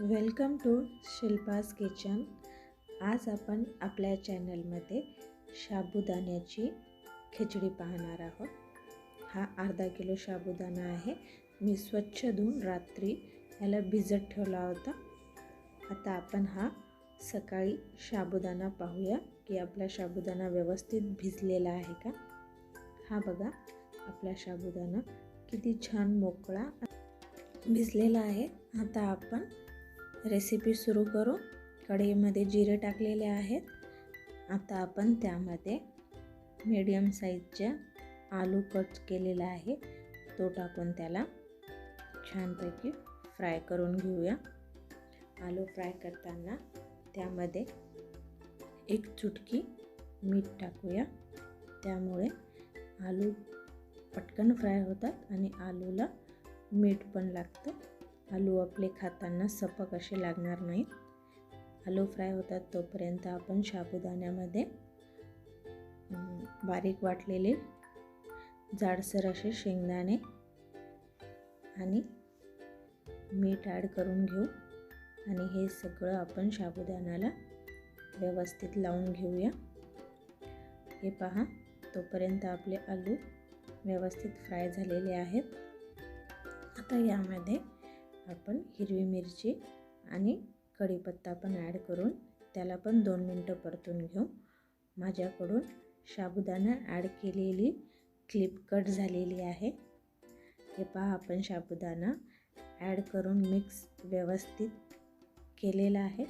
Welcome to Shilpa's kitchen. आज आपण आपल्या चॅनलमध्ये साबुदाण्याची खिचडी पाहणार आहोत. हा अर्धा किलो साबुदाणा आहे. मी स्वच्छ धुवून रात्री याला भिजत ठेवला होता. आता आपण हा सकाळी साबुदाणा पाहूया की आपला साबुदाणा व्यवस्थित भिजलेला आहे का? हा बघा आपला साबुदाणा किती छान मोकळा भिजलेला आहे. आता आपण रेसिपी सुरू करू. कढईमध्ये जिरे टाकलेले आहेत. आता आपण त्यामध्ये मीडियम साईजच्या आलू कट केलेला आहे. तो टाकून त्याला छानपैकी फ्राय करून घेऊया. आलू फ्राय करताना त्यामध्ये एक चुटकी मीठ टाकूया. त्यामुळे आलू पटकन फ्राय होतात आणि आलूला मीठ पण लागतं. आलू आपले खाताना सपक असे लागणार नाहीत. आलू फ्राय होतात तोपर्यंत आपण साबुदाण्यामध्ये बारीक वाटलेले जाडसर असे शेंगदाणे आणि मीठ ॲड करून घेऊ. आणि हे सगळं आपण साबुदाण्याला व्यवस्थित लावून घेऊया. हे पहा तोपर्यंत आपले आलू व्यवस्थित फ्राय झालेले आहेत. आता यामध्ये आपण हिरवी मिरची आणि कढीपत्ता पण ॲड करून त्याला पण दोन मिनटं परतून घेऊ. माझ्याकडून साबुदाणा ॲड केलेली क्लिप कट झालेली आहे. हे पहा आपण साबुदाणा ॲड करून मिक्स व्यवस्थित केलेला आहे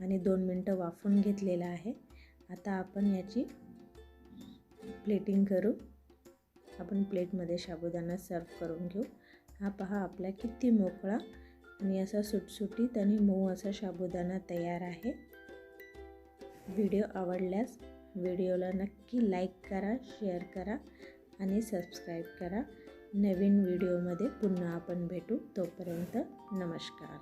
आणि दोन मिनटं वाफून घेतलेला आहे. आता आपण याची प्लेटिंग करू. आपण प्लेटमध्ये साबुदाणा सर्व करून घेऊ. हा पहा आपला किती मोकळा आणि असा सुटसुटीत आणि मऊ असा साबुदाणा तयार आहे. व्हिडिओ आवडल्यास व्हिडिओला नक्की लाईक करा शेअर करा आणि सबस्क्राईब करा. नवीन व्हिडिओमध्ये पुन्हा आपण भेटू. तोपर्यंत नमस्कार.